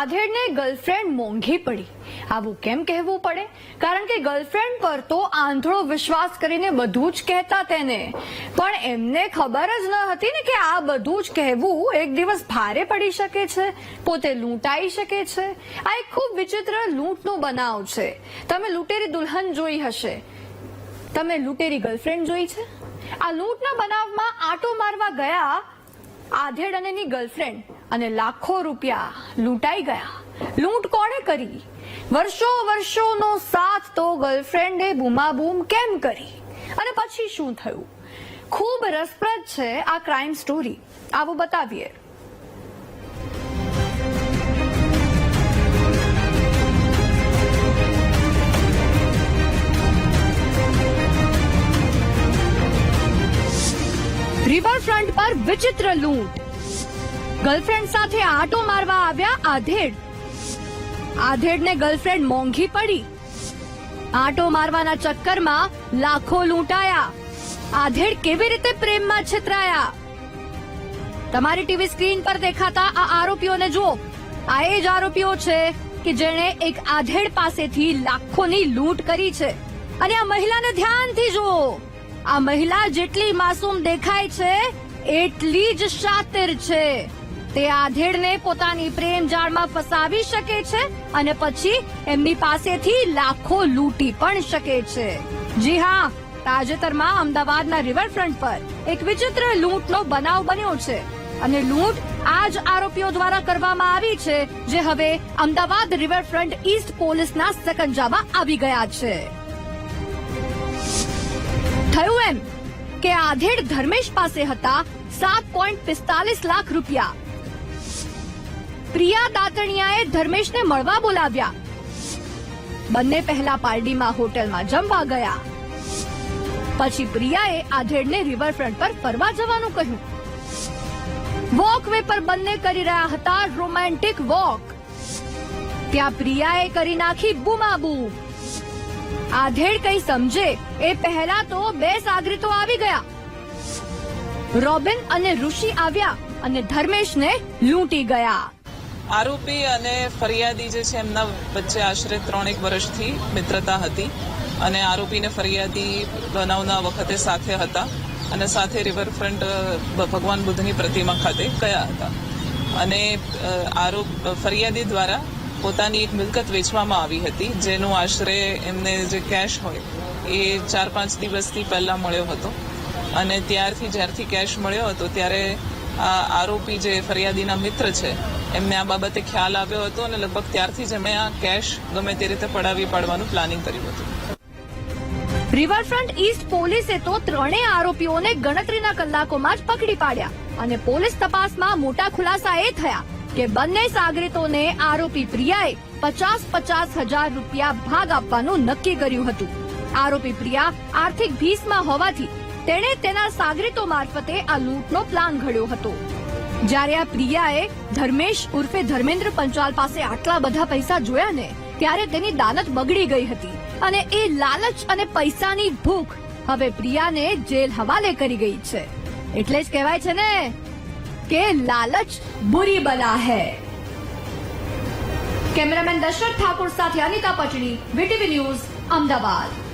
આધેડને girlfriend મોંઘી પડી. આવું કેમ કહેવું પડે? કારણ કે ગર્લફ્રેન્ડ પર તો આંધળો વિશ્વાસ કરીને બધું જ કહેતા તેને. પણ એમને ખબર જ ન હતી ને કે આ બધું જ કહેવું એક દિવસ ભારે પડી શકે છે, પોતે લૂંટાઈ શકે છે. આ એક ખૂબ વિચિત્ર લૂંટનો બનાવ છે. તમે લૂંટેરી દુલ્હન જોઈ હશે. તમે લૂંટેરી ગર્લફ્રેન્ડ જોઈ છે? આ લૂંટના બનાવમાં આટો મારવા ગયા આધેડ અને ગર્લફ્રેન્ડ. અને લાખો રૂપિયા લૂંટાઈ ગયા. લૂંટ કોણે કરી? વર્ષો વર્ષોનો સાથ તો ગર્લફ્રેન્ડે બૂમાબૂમ કેમ કરી? અને પછી શું થયું? ખૂબ રસપ્રદ છે આ ક્રાઇમ સ્ટોરી. આવું બતાવીએ. રિવરફ્રન્ટ પર વિચિત્ર લૂંટ. ગર્લફ્રેન્ડ સાથે આટો મારવા આવ્યા આધેડ. આધેડને ગર્લફ્રેન્ડ મોંઘી પડી. આટો મારવાના ચક્કરમાં લાખો લૂંટાયા. આધેડ કેવી રીતે પ્રેમમાં છેતરાયા? તમારી ટીવી સ્ક્રીન પર દેખાતા આ આરોપીઓને જુઓ. આ એ જ આરોપીઓ છે કે જેણે એક આધેડ પાસેથી લાખોની લૂંટ કરી છે. અને આ મહિલાને ધ્યાનથી જુઓ. આ મહિલા જેટલી માસૂમ દેખાય છે, એટલી જ શાતિર છે. તે આધેડને પોતાની પ્રેમ જાળમાં ફસાવી શકે છે અને પછી એમની પાસેથી લાખો લૂંટી પણ શકે છે. જી હા, તાજેતરમાં અમદાવાદના રિવરફ્રન્ટ પર એક વિચિત્ર લૂંટનો બનાવ બન્યો છે અને લૂંટ આ જ આરોપીઓ દ્વારા કરવામાં આવી છે જે હવે અમદાવાદ રિવરફ્રન્ટ ઈસ્ટ પોલીસના સકંજામાં આવી ગયા છે. થયું એમ કે આધેડ ધર્મેશ પાસે હતા સાત પોઈન્ટ પિસ્તાલીસ લાખ રૂપિયા. પ્રિયા દાતણિયાએ ધર્મેશને મળવા બોલાવ્યા. બંને પહેલા પારડીમાં હોટલમાં જમવા ગયા. પછી પ્રિયાએ આધેડને રિવરફ્રન્ટ પર ફરવા જવાનું કહ્યું. વોક વે પર બંને કરી રહ્યા હતા રોમેન્ટિક વોક ત્યાં પ્રિયાએ કરી નાખી બૂમાબૂમ આધેડ કઈ સમજે એ પહેલા તો બે સાગરીતો આવી ગયા. રોબિન અને ઋષિ આવ્યા અને ધર્મેશને લૂંટી ગયા. આરોપી અને ફરિયાદી જે છે, એમના વચ્ચે આશરે ત્રણેક વર્ષથી મિત્રતા હતી અને આરોપીને ફરિયાદી બનાવના વખતે સાથે હતા અને સાથે રિવરફ્રન્ટ ભગવાન બુદ્ધની પ્રતિમા ખાતે ગયા હતા. અને આરોપ, ફરિયાદી દ્વારા પોતાની એક મિલકત વેચવામાં આવી હતી, જેનું આશરે એમને જે કેશ હોય એ ચાર પાંચ દિવસથી પહેલા મળ્યો હતો. અને ત્યારથી જ્યારથી કેશ મળ્યો હતો, ત્યારે આરોપી જે ફરિયાદીના મિત્ર છે એમને આ બાબતે ખ્યાલ આવ્યો હતો અને લગભગ ત્યારથી જ એમણે આ કેશ ગમે તે રીતે પડાવી પાડવાનું પ્લાનિંગ કર્યું હતું. રિવરફ્રન્ટ ઈસ્ટ પોલીસે તો ત્રણેય આરોપીઓને ગણતરીના કલાકોમાં જ પકડી પાડ્યા અને પોલીસ તપાસમાં મોટા ખુલાસા એ થયા કે બંને સાગરીતોને આરોપી પ્રિયાએ પચાસ પચાસ હજાર રૂપિયા ભાગ આપવાનું નક્કી કર્યું હતું. આરોપી પ્રિયા આર્થિક ભીસમાં હોવાથી તેણે તેના સાગરીતો મારફતે આ લૂંટનો પ્લાન ઘડ્યો હતો. જ્યારે આ પ્રિયાએ ધર્મેશ ઉર્ફે ધર્મેન્દ્ર પંચાલ પાસે આટલા બધા પૈસા જોયા ને, ત્યારે તેની દાનત બગડી ગઈ હતી. અને એ લાલચ અને પૈસાની ભૂખ હવે પ્રિયાને જેલ હવાલે કરી ગઈ છે. એટલે જ કહેવાય છે ને કે લાલચ બુરી બલા હૈ. કેમેરામેન દશરથ ઠાકોર સાથે અનિતા પટણી, વીટીવી ન્યૂઝ, અમદાવાદ.